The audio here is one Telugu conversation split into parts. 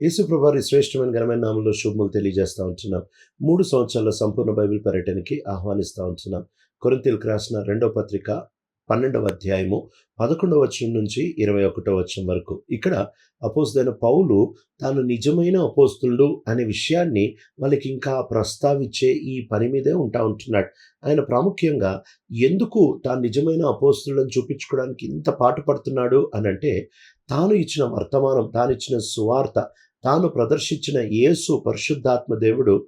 యేసుప్రభారి శ్రేష్టమైన ఘనమైన నామంలో శుభములు తెలియజేస్తూ ఉంటున్నాం. మూడు సంవత్సరాల సంపూర్ణ బైబిల్ పర్యటనకి ఆహ్వానిస్తూ ఉంటున్నాం. కొరింతీలకు రాసిన రెండవ పత్రిక పన్నెండవ అధ్యాయము పదకొండవ వచనం నుంచి ఇరవై ఒకటో వచనం వరకు. ఇక్కడ అపోస్తుడైన పౌలు తాను నిజమైన అపోస్తుడు అనే విషయాన్ని వాళ్ళకి ఇంకా ప్రస్తావించే ఈ పని మీదే ఉంటా ఉంటున్నాడు. ఆయన ప్రాముఖ్యంగా ఎందుకు తాను నిజమైన అపోస్తులను చూపించుకోవడానికి ఇంత పాటు పడుతున్నాడు అని అంటే తాను ఇచ్చిన వర్తమానం తాను ఇచ్చిన సువార్త తాను ప్రదర్శించిన యేసు పరిశుద్ధాత్మ దేవుడు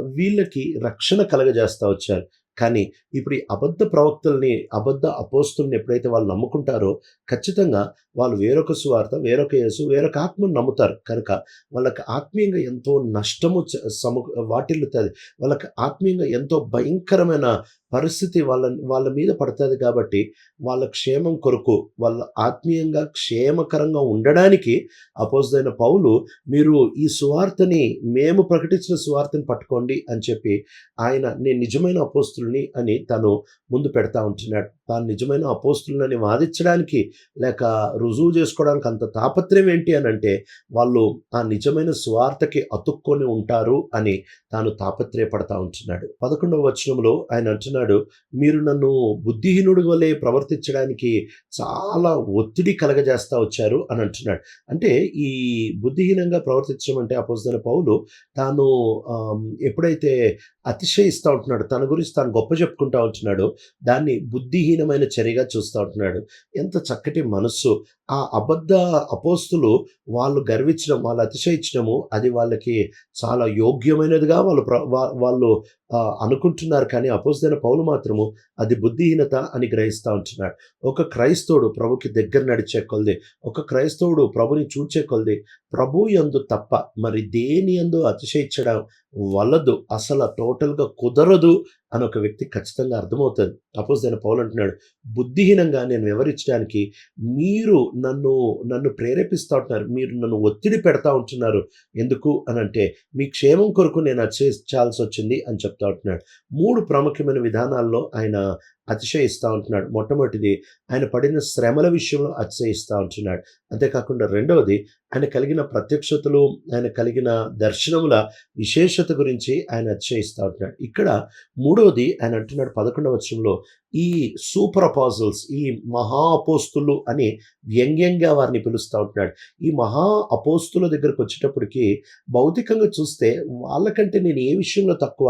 వీళ్ళకి రక్షణ కలగజేస్తా వచ్చారు. కానీ ఇప్పుడు ఈ అబద్ధ ప్రవక్తల్ని అబద్ధ అపోస్తుల్ని ఎప్పుడైతే వాళ్ళు నమ్ముకుంటారో ఖచ్చితంగా వాళ్ళు వేరొక సువార్త వేరొక యేసు వేరొక ఆత్మను నమ్ముతారు. కనుక వాళ్ళకి ఆత్మీయంగా ఎంతో నష్టము చ- సము వాటిల్లుతుంది. వాళ్ళకి ఆత్మీయంగా ఎంతో భయంకరమైన పరిస్థితి వాళ్ళ వాళ్ళ మీద పడుతుంది కాబట్టి వాళ్ళ క్షేమం కొరకు వాళ్ళ ఆత్మీయంగా క్షేమకరంగా ఉండడానికి అపోజైన పౌలు మీరు ఈ సువార్తని మేము ప్రకటించిన సువార్తని పట్టుకోండి అని చెప్పి ఆయన నేను నిజమైన అపోస్తుల్ని అని తను ముందు పెడతా ఉంటున్నాడు. తాను నిజమైన అపోస్తులని వాదించడానికి లేక రుజువు చేసుకోవడానికి అంత తాపత్రయం ఏంటి అని అంటే వాళ్ళు ఆ నిజమైన స్వార్థకి అతుక్కొని ఉంటారు అని తాను తాపత్రయపడతా ఉంటున్నాడు. పదకొండవ వచనంలో ఆయన అంటున్నాడు మీరు నన్ను బుద్ధిహీనుడి వలె ప్రవర్తించడానికి చాలా ఒత్తిడి కలగజేస్తా వచ్చారు అని అంటున్నాడు. అంటే ఈ బుద్ధిహీనంగా ప్రవర్తించడం అంటే అపోజిన పౌలు తాను ఎప్పుడైతే అతిశయిస్తూ ఉంటున్నాడు తన గురించి తాను గొప్ప చెప్పుకుంటా ఉంటున్నాడో దాన్ని బుద్ధిహీనమైన చర్యగా చూస్తూ ఉంటున్నాడు. ఎంత చక్కటి మనస్సు ఆ అబద్ధ అపోస్తులు వాళ్ళు గర్వించడం వాళ్ళు అతిశయించడము అది వాళ్ళకి చాలా యోగ్యమైనదిగా వాళ్ళు ప్ర- వాళ్ళు అనుకుంటున్నారు. కానీ అపోజిన పౌలు మాత్రము అది బుద్ధిహీనత అని గ్రహిస్తూ ఉంటున్నాడు. ఒక క్రైస్తవుడు ప్రభుకి దగ్గర నడిచే కొలది ఒక క్రైస్తవుడు ప్రభుని చూచే కొలది ప్రభు యందు తప్ప మరి దేని యందు అతిశయించడం వలదు అసలు టోటల్గా కుదరదు అని ఒక వ్యక్తి ఖచ్చితంగా అర్థమవుతుంది. అపోజ్ పౌలు అంటున్నాడు బుద్ధిహీనంగా నేను వివరించడానికి మీరు నన్ను నన్ను ప్రేరేపిస్తూ ఉంటున్నారు మీరు నన్ను ఒత్తిడి పెడతా ఉంటున్నారు. ఎందుకు అని అంటే మీ క్షేమం కొరకు నేను అతిశయించాల్సి వచ్చింది అని చెప్తా ఉంటున్నాడు. మూడు ప్రాముఖ్యమైన విధానాల్లో ఆయన అతిశయిస్తూ ఉంటున్నాడు. మొట్టమొదటిది ఆయన పడిన శ్రమల విషయంలో అతిశయిస్తూ ఉంటున్నాడు. అంతేకాకుండా రెండవది ఆయన కలిగిన ప్రత్యక్షతలు ఆయన కలిగిన దర్శనముల విశేషత గురించి ఆయన అతిశయిస్తూ ఉంటున్నాడు. ఇక్కడ మూడవది ఆయన అంటున్నాడు పదకొండవ వచనంలో ఈ సూపర్ అపాజల్స్ ఈ మహా అపోస్తులు అని వ్యంగ్యంగా వారిని పిలుస్తూ ఉంటున్నాడు. ఈ మహా అపోస్తుల దగ్గరకు వచ్చేటప్పటికి భౌతికంగా చూస్తే వాళ్ళకంటే నేను ఏ విషయంలో తక్కువ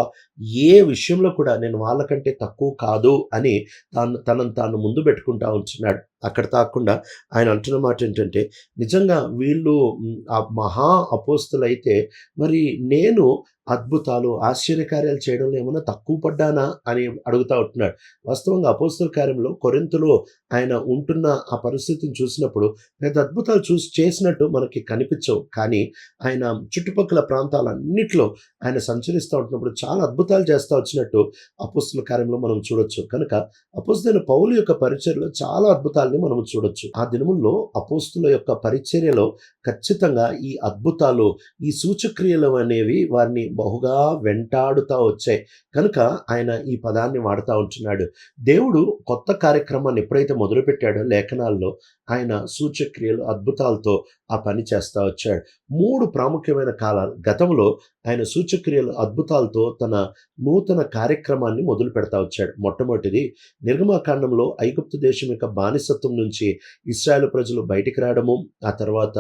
ఏ విషయంలో కూడా నేను వాళ్ళకంటే తక్కువ కాదు అని తాను తనను తాను ముందు పెట్టుకుంటా ఉంటున్నాడు. అక్కడ తాకుండా ఆయన అంటున్న మాట ఏంటంటే నిజంగా వీళ్ళు ఆ మహా అపోస్తులైతే మరి నేను అద్భుతాలు ఆశ్చర్యకార్యాలు చేయడంలో ఏమైనా తక్కువ పడ్డానా అని అడుగుతా ఉంటున్నాడు. వాస్తవంగా అపోస్తుల కార్యంలో కొరింతలో ఆయన ఉంటున్న ఆ పరిస్థితిని చూసినప్పుడు పెద్ద అద్భుతాలు చూసి చేసినట్టు మనకి కనిపించవు. కానీ ఆయన చుట్టుపక్కల ప్రాంతాలన్నిట్లో ఆయన సంచరిస్తూ ఉంటున్నప్పుడు చాలా అద్భుతాలు చేస్తూ వచ్చినట్టు అపోస్తుల కార్యంలో మనం చూడొచ్చు. కనుక అపోస్తులైన పౌలు యొక్క పరిచర్లో చాలా అద్భుతాలని మనం చూడొచ్చు. ఆ దినముల్లో అపోస్తుల యొక్క పరిచర్యలో ఖచ్చితంగా ఈ అద్భుతాలు ఈ సూచక్రియలు అనేవి వారిని బహుగా వెంటాడుతూ వచ్చాయి. కనుక ఆయన ఈ పదాన్ని వాడుతూ ఉంటున్నాడు. దేవుడు కొత్త కార్యక్రమాన్ని ఎప్పుడైతే మొదలుపెట్టాడో లేఖనాల్లో ఆయన సూచక్రియలు అద్భుతాలతో ఆ పని చేస్తూ వచ్చాడు. మూడు ప్రాముఖ్యమైన కాలాలు గతంలో ఆయన సూచక్రియలు అద్భుతాలతో తన నూతన కార్యక్రమాన్ని మొదలు పెడతా వచ్చాడు. మొట్టమొదటిది నిర్గమాకాండంలో ఐగుప్తు దేశం యొక్క బానిసత్వం నుంచి ఇస్రాయేల్ ప్రజలు బయటికి రావడము ఆ తర్వాత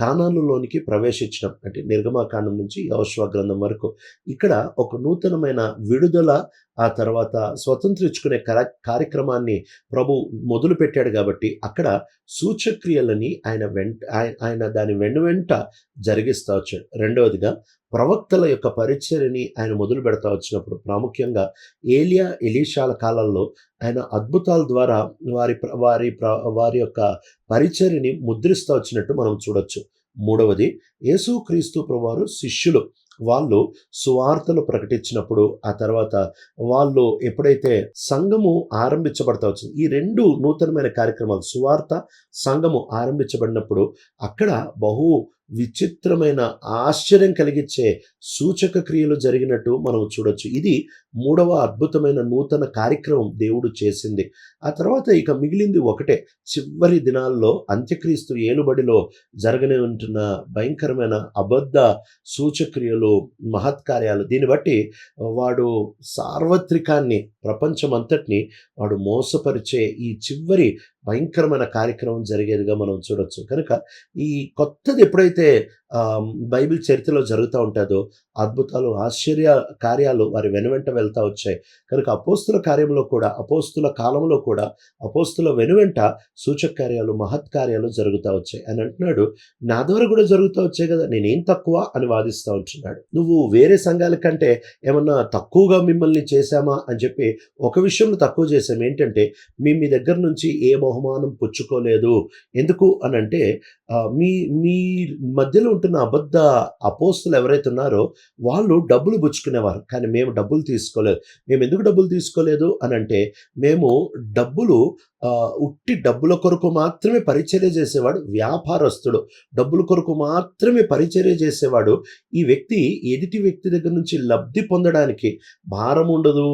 కానానులోనికి ప్రవేశించడం అంటే నిర్గమాకాండం నుంచి యోశ్వ గ్రంథం వరకు. ఇక్కడ ఒక నూతనమైన విడుదల ఆ తర్వాత స్వతంత్రించుకునే కర- కార్యక్రమాన్ని ప్రభు మొదలు పెట్టాడు కాబట్టి అక్కడ సూచక్రియలని ఆయన వెంట ఆయన దాని వెను వెంట జరిగిస్తూ వచ్చాడు. రెండవదిగా ప్రవక్తల యొక్క పరిచర్ని ఆయన మొదలు పెడతా వచ్చినప్పుడు ప్రాముఖ్యంగా ఏలియా ఎలీషాల కాలంలో ఆయన అద్భుతాల ద్వారా వారి వారి ప్ర- వారి యొక్క పరిచర్ని ముద్రిస్తూ వచ్చినట్టు మనం చూడొచ్చు. మూడవది యేసుక్రీస్తు ప్రభువారు శిష్యులు. వాళ్ళు సువార్తలు ప్రకటించినప్పుడు ఆ తర్వాత వాళ్ళు ఎప్పుడైతే సంఘము ఆరంభించబడతా వచ్చింది ఈ రెండు నూతనమైన కార్యక్రమాలు సువార్త సంఘము ఆరంభించబడినప్పుడు అక్కడ బహు విచిత్రమైన ఆశ్చర్యం కలిగించే సూచక క్రియలు జరిగినట్టు మనం చూడొచ్చు. ఇది మూడవ అద్భుతమైన నూతన కార్యక్రమం దేవుడు చేసింది. ఆ తర్వాత ఇక మిగిలింది ఒకటే. చివరి దినాల్లో అంత్యక్రీస్తు ఏలుబడిలో జరగనే ఉంటున్న భయంకరమైన అబద్ధ సూచక్రియలు మహత్కార్యాలు దీన్ని బట్టి వాడు సార్వత్రికాన్ని ప్రపంచమంతటిని వాడు మోసపరిచే ఈ చివరి భయంకరమైన కార్యక్రమం జరిగేదిగా మనం చూడొచ్చు. కనుక ఈ కొత్తది ఎప్పుడైతే బైబిల్ చరిత్రలో జరుగుతూ ఉంటుందో అద్భుతాలు ఆశ్చర్య కార్యాలు వారి వెనువెంట వెళ్తూ వచ్చాయి. కనుక అపోస్తుల కార్యంలో కూడా అపోస్తుల కాలంలో కూడా అపోస్తుల వెనువెంట సూచక కార్యాలు మహత్ కార్యాలు జరుగుతూ వచ్చాయి. అని అంటున్నాడు నా ద్వారా కూడా జరుగుతూ వచ్చాయి కదా నేనేం తక్కువ? అని వాదిస్తూ ఉంటున్నాడు. నువ్వు వేరే సంఘాల కంటే ఏమన్నా తక్కువగా మిమ్మల్ని చేశామా? అని చెప్పి ఒక విషయంలో తక్కువ చేశాం. ఏంటంటే మేము మీ దగ్గర నుంచి ఏ బహుమానం పుచ్చుకోలేదు. ఎందుకు? అని అంటే మీ మీ మధ్యలో ఉంటున్న అబద్ధ అపోస్తులు ఎవరైతే ఉన్నారో వాళ్ళు డబ్బులు పుచ్చుకునేవారు. కానీ మేము డబ్బులు తీసుకోలేదు. మేము ఎందుకు డబ్బులు తీసుకోలేదు అని అంటే మేము డబ్బులు ఉట్టి డబ్బుల కొరకు మాత్రమే పరిచర్య చేసేవాడు వ్యాపారస్తుడు. డబ్బుల కొరకు మాత్రమే పరిచర్య చేసేవాడు. ఈ వ్యక్తి ఎదుటి వ్యక్తి దగ్గర నుంచి లబ్ధి పొందడానికి భారం ఉండదు.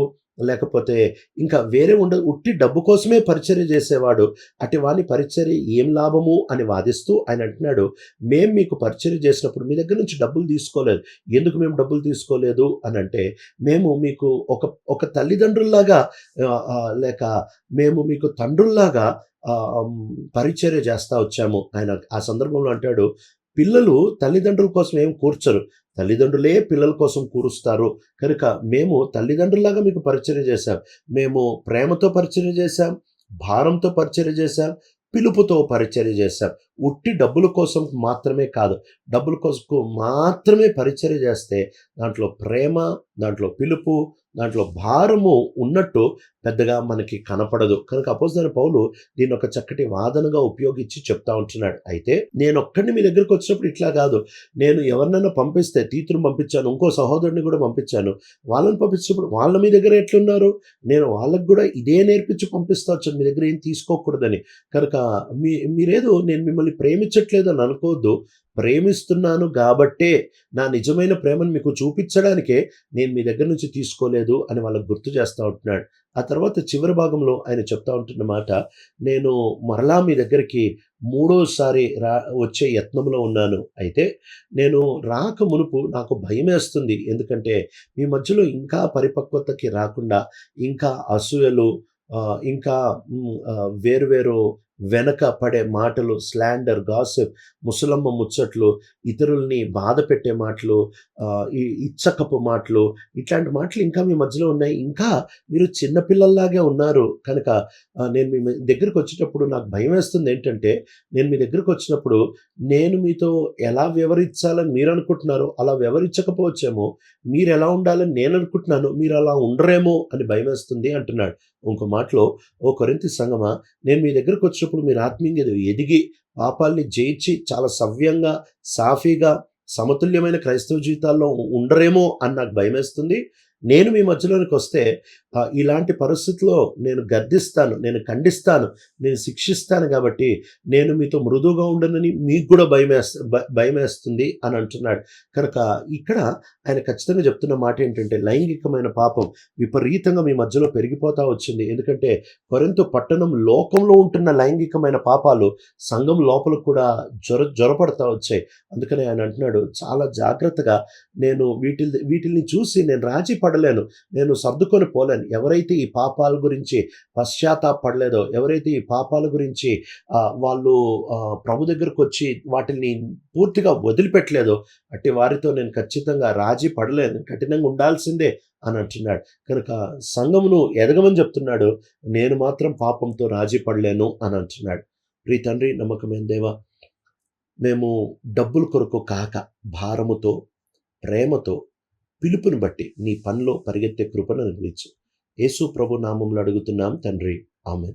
లేకపోతే ఇంకా వేరే ఉండదు ఉట్టి డబ్బు కోసమే పరిచర్య చేసేవాడు. అటు వాని పరిచర్య ఏం లాభము అని వాదిస్తూ ఆయన అంటున్నాడు మేము మీకు పరిచర్య చేసినప్పుడు మీ దగ్గర నుంచి డబ్బులు తీసుకోలేదు. ఎందుకు మేము డబ్బులు తీసుకోలేదు? అని అంటే మేము మీకు ఒక ఒక తల్లిదండ్రుల్లాగా లేక మేము మీకు తండ్రుల్లాగా పరిచర్య చేస్తూ వచ్చాము. ఆయన ఆ సందర్భంలో అంటాడు పిల్లలు తల్లిదండ్రుల కోసం ఏం కూర్చరు. తల్లిదండ్రులే పిల్లల కోసం కూరుస్తారు. కనుక మేము తల్లిదండ్రులాగా మీకు పరిచయం చేశాం. మేము ప్రేమతో పరిచయం చేశాం. భారంతో పరిచయం చేశాం. పిలుపుతో పరిచర్య చేశాం. ఉట్టి డబ్బుల కోసం మాత్రమే కాదు డబ్బుల కోసం మాత్రమే పరిచర్య చేస్తే దాంట్లో ప్రేమ దాంట్లో పిలుపు దాంట్లో భారము ఉన్నట్టు పెద్దగా మనకి కనపడదు. కనుక అపోజిన పౌలు దీన్ని ఒక చక్కటి వాదనగా ఉపయోగించి చెప్తా ఉంటున్నాడు. అయితే నేను ఒక్కడిని మీ దగ్గరకు వచ్చినప్పుడు ఇట్లా కాదు. నేను ఎవరినైనా పంపిస్తే తీతును పంపించాను ఇంకో సహోదరుని కూడా పంపించాను. వాళ్ళని పంపించినప్పుడు వాళ్ళ మీ దగ్గర ఎట్లున్నారు? నేను వాళ్ళకు కూడా ఇదే నేర్పించి పంపిస్తా వచ్చాను. మీ దగ్గర ఏం తీసుకోకూడదని. కనుక మీ మీరేదో నేను మిమ్మల్ని ప్రేమించట్లేదు అని అనుకోవద్దు. ప్రేమిస్తున్నాను కాబట్టే నా నిజమైన ప్రేమను మీకు చూపించడానికే నేను మీ దగ్గర నుంచి తీసుకోలేదు అని వాళ్ళకు గుర్తు చేస్తూ ఉంటున్నాడు. ఆ తర్వాత చివరి భాగంలో ఆయన చెప్తా ఉంటున్న మాట నేను మరలా మీ దగ్గరికి మూడోసారి రా వచ్చే యత్నంలో ఉన్నాను. అయితే నేను రాక మునుపు నాకు భయం వేస్తుంది ఎందుకంటే మీ మధ్యలో ఇంకా పరిపక్వతకి రాకుండా ఇంకా అసూయలు ఇంకా వేరు వేరు వేరువేరు వెనక పడే మాటలు స్లాండర్ గాసిప్ ముసలమ్మ ముచ్చట్లు ఇతరుల్ని బాధ పెట్టే మాటలు ఇచ్చకపు మాటలు ఇట్లాంటి మాటలు ఇంకా మీ మధ్యలో ఉన్నాయి. ఇంకా మీరు చిన్నపిల్లల్లాగే ఉన్నారు కనుక నేను మీ దగ్గరికి వచ్చేటప్పుడు నాకు భయం వేస్తుంది ఏంటంటే నేను మీ దగ్గరికి వచ్చినప్పుడు నేను మీతో ఎలా వివరించాలని మీరు అనుకుంటున్నారో అలా వివరించకపోవచ్చేమో మీరు ఎలా ఉండాలని నేను అనుకుంటున్నాను మీరు అలా ఉండరేమో అని భయం వేస్తుంది అంటున్నాడు. ఇంకో మాటలో ఓ కొరింతి సంగమా నేను మీ దగ్గరకు వచ్చినప్పుడు మీరు ఆత్మీయంగా ఎదిగి పాపాల్ని జయించి చాలా సవ్యంగా సాఫీగా సమతుల్యమైన క్రైస్తవ జీవితాల్లో ఉండరేమో అని నాకు భయమేస్తుంది. నేను మీ మధ్యలోనికి వస్తే ఇలాంటి పరిస్థితుల్లో నేను గర్దిస్తాను నేను ఖండిస్తాను నేను శిక్షిస్తాను కాబట్టి నేను మీతో మృదువుగా ఉండనని మీకు కూడా భయం భయమేస్తుంది అని అంటున్నాడు. కనుక ఇక్కడ ఆయన ఖచ్చితంగా చెప్తున్న మాట ఏంటంటే లైంగికమైన పాపం విపరీతంగా మీ మధ్యలో పెరిగిపోతా వచ్చింది. ఎందుకంటే కొరింత పట్టణం లోకంలో ఉంటున్న లైంగికమైన పాపాలు సంఘం లోపల కూడా జ్వర జ్వరపడతా వచ్చాయి. అందుకని ఆయన అంటున్నాడు చాలా జాగ్రత్తగా నేను వీటి వీటిని చూసి నేను రాజీ పడలేను. నేను సర్దుకొని పోలేను. ఎవరైతే ఈ పాపాల గురించి పశ్చాత్తాపడలేదో ఎవరైతే ఈ పాపాల గురించి వాళ్ళు ప్రభు దగ్గరకు వచ్చి వాటిని పూర్తిగా వదిలిపెట్టలేదో అట్టి వారితో నేను ఖచ్చితంగా రాజీ పడలేను. కఠినంగా ఉండాల్సిందే అని అంటున్నాడు. కనుక సంఘమును ఎదగమని చెప్తున్నాడు. నేను మాత్రం పాపంతో రాజీ పడలేను అని అంటున్నాడు. ప్రీ తండ్రి నమ్మకమైన దేవా మేము డబ్బుల కొరకు కాక భారముతో ప్రేమతో పిలుపుని బట్టి నీ పనిలో పరిగెత్తే కృపను అనుగ్రహించు. యేసు ప్రభు నామంలో అడుగుతున్నాం తండ్రి. ఆమె